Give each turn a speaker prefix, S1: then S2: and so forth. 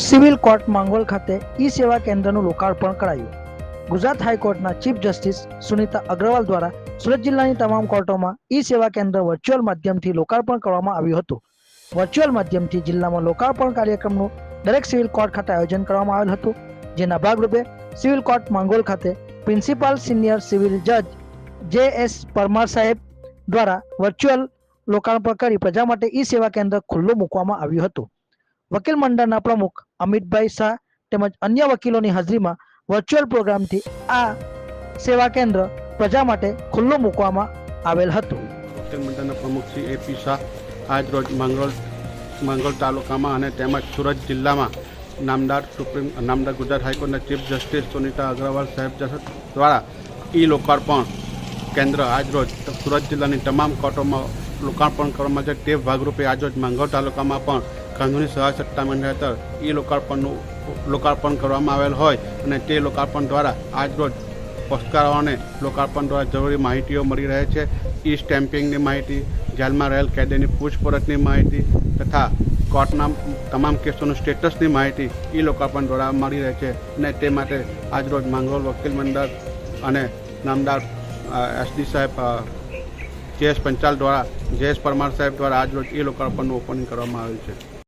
S1: Civil court માંગોલ ખાતે ઈ સેવા કેન્દ્રનું લોકાર્પણ કરાયું. ગુજરાત હાઈકોર્ટના ચીફ જસ્ટિસ સુનિતા અગ્રવાલ દ્વારા સુરત જિલ્લાની તમામ કોર્ટોમાં ઈ સેવા કેન્દ્ર વર્ચ્યુઅલ માધ્યમથી લોકાર્પણ કરવામાં આવ્યું હતું. વર્ચ્યુઅલ માધ્યમથી જિલ્લામાં લોકાર્પણ કાર્યક્રમનું દરેક સિવિલ કોર્ટ ખાતે આયોજન કરવામાં આવેલ હતું, જેના ભાગરૂપે સિવિલ કોર્ટ માંગોલ ખાતે પ્રિન્સિપાલ સિનિયર સિવિલ જજ જે એસ પરમાર સાહેબ દ્વારા વર્ચ્યુઅલ લોકાર્પણ કરી પ્રજા માટે ઈ સેવા કેન્દ્ર ખુલ્લું મૂકવામાં આવ્યું હતું. વકીલ મંડળના પ્રમુખ અમિતભાઈ શાહ તેમજ અન્ય વકીલોની હાજરીમાં વર્ચ્યુઅલ પ્રોગ્રામથી આ સેવા કેન્દ્ર પ્રજા માટે ખુલ્લું મૂકવામાં આવેલ હતું.
S2: વકીલ મંડળના પ્રમુખ શ્રી એપી શાહ આજ રોજ માંગરોળ માંગરોળ તાલુકામાં અને તેમજ સુરત જિલ્લામાં નામદાર સુપ્રીમ, નામદાર ગુજરાત હાઈકોર્ટના ચીફ જસ્ટિસ સુનિતા અગ્રવાલ સાહેબ દ્વારા ઈ લોકાર્પણ કેન્દ્ર આજરોજ સુરત જિલ્લાની તમામ કોર્ટોમાં લોકાર્પણ કરવામાં છે. તે ભાગરૂપે આજરોજ માંગરોળ તાલુકામાં પણ કાનૂની સહાય સત્તા મંડળ હેઠળ ઈ લોકાર્પણનું લોકાર્પણ કરવામાં આવેલ હોય અને તે લોકાર્પણ દ્વારા આજરોજ પસ્કારોને લોકાર્પણ દ્વારા જરૂરી માહિતીઓ મળી રહે છે. ઈ સ્ટેમ્પિંગની માહિતી જેલમાં રહેલ કેદીની પૂછપરછની માહિતી તથા કોર્ટના તમામ કેસોનું સ્ટેટસની માહિતી ઈ લોકાર્પણ દ્વારા મળી રહે છે અને તે માટે આજરોજ માંગરોળ વકીલ મંડળ અને નામદાર એસડી સાહેબ અ, જે એસ પંચાલ દ્વારા જે એસ પરમાર સાહેબ દ્વારા આજરોજ એ લોકાર્પણનું ઓપનિંગ કરવામાં આવ્યું છે.